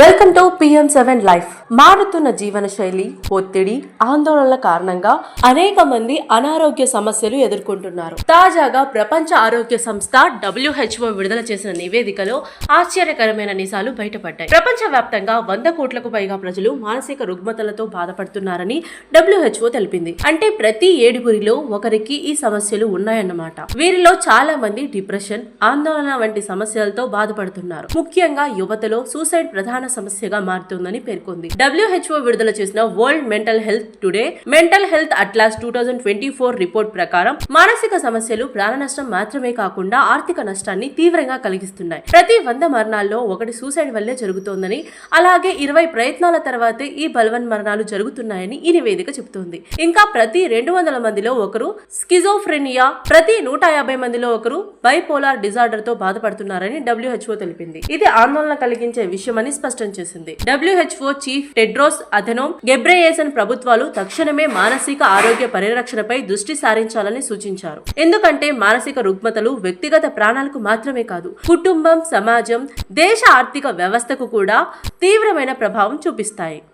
Welcome to PM seven life మారుతున్న జీవన శైలి ఒత్తిడి ఆందోళనల కారణంగా అనేక మంది అనారోగ్య సమస్యలు ఎదుర్కొంటున్నారు. తాజాగా ప్రపంచ ఆరోగ్య సంస్థ డబ్ల్యూహెచ్ఓ విడుదల చేసిన నివేదికలో ఆశ్చర్యకరమైన నిజాలు బయటపడ్డాయి. ప్రపంచ వ్యాప్తంగా వంద కోట్లకు పైగా ప్రజలు మానసిక రుగ్మతలతో బాధపడుతున్నారని డబ్ల్యూహెచ్ఓ తెలిపింది. అంటే ప్రతి ఏడుగురిలో ఒకరికి ఈ సమస్యలు ఉన్నాయన్నమాట. వీరిలో చాలా మంది డిప్రెషన్ ఆందోళన వంటి సమస్యలతో బాధపడుతున్నారు. ముఖ్యంగా యువతలో సూసైడ్ ప్రధాన సమస్యగా మారుతుందని పేర్కొంది. డబ్ల్యూహెచ్ఓ విడుదల చేసిన world mental health today mental health atlas two thousand twenty four report ప్రకారం మానసిక సమస్యలు ప్రాణ నష్టం మాత్రమే కాకుండా ఆర్థిక నష్టాన్ని తీవ్రంగా కలిగిస్తున్నాయి. ప్రతి వంద మరణాల్లో ఒకటి సూసైడ్ వల్లే జరుగుతోందని అలాగే ఇరవై ప్రయత్నాల తర్వాతే ఈ బలవన్ మరణాలు జరుగుతున్నాయని ఈ నివేదిక చెబుతోంది. ఇంకా ప్రతి రెండు వందల మందిలో ఒకరు స్కిజోఫ్రెనియా ప్రతి నూట యాభై మందిలో ఒకరు బైపోలార్ డిజార్డర్తో బాధపడుతున్నారని డబ్ల్యూహెచ్ఓ తెలిపింది. ఇది ఆందోళన కలిగించే విషయమని స్పష్టం చేసింది. WHO chief Tedros Adhanom Ghebreyesus ప్రభుత్వాలు తక్షణమే మానసిక ఆరోగ్య పరిరక్షణపై దృష్టి సారించాలని సూచించారు. ఎందుకంటే మానసిక రుగ్మతలు వ్యక్తిగత ప్రాణాలకు మాత్రమే కాదు కుటుంబం సమాజం దేశ ఆర్థిక వ్యవస్థకు కూడా తీవ్రమైన ప్రభావం చూపిస్తాయి.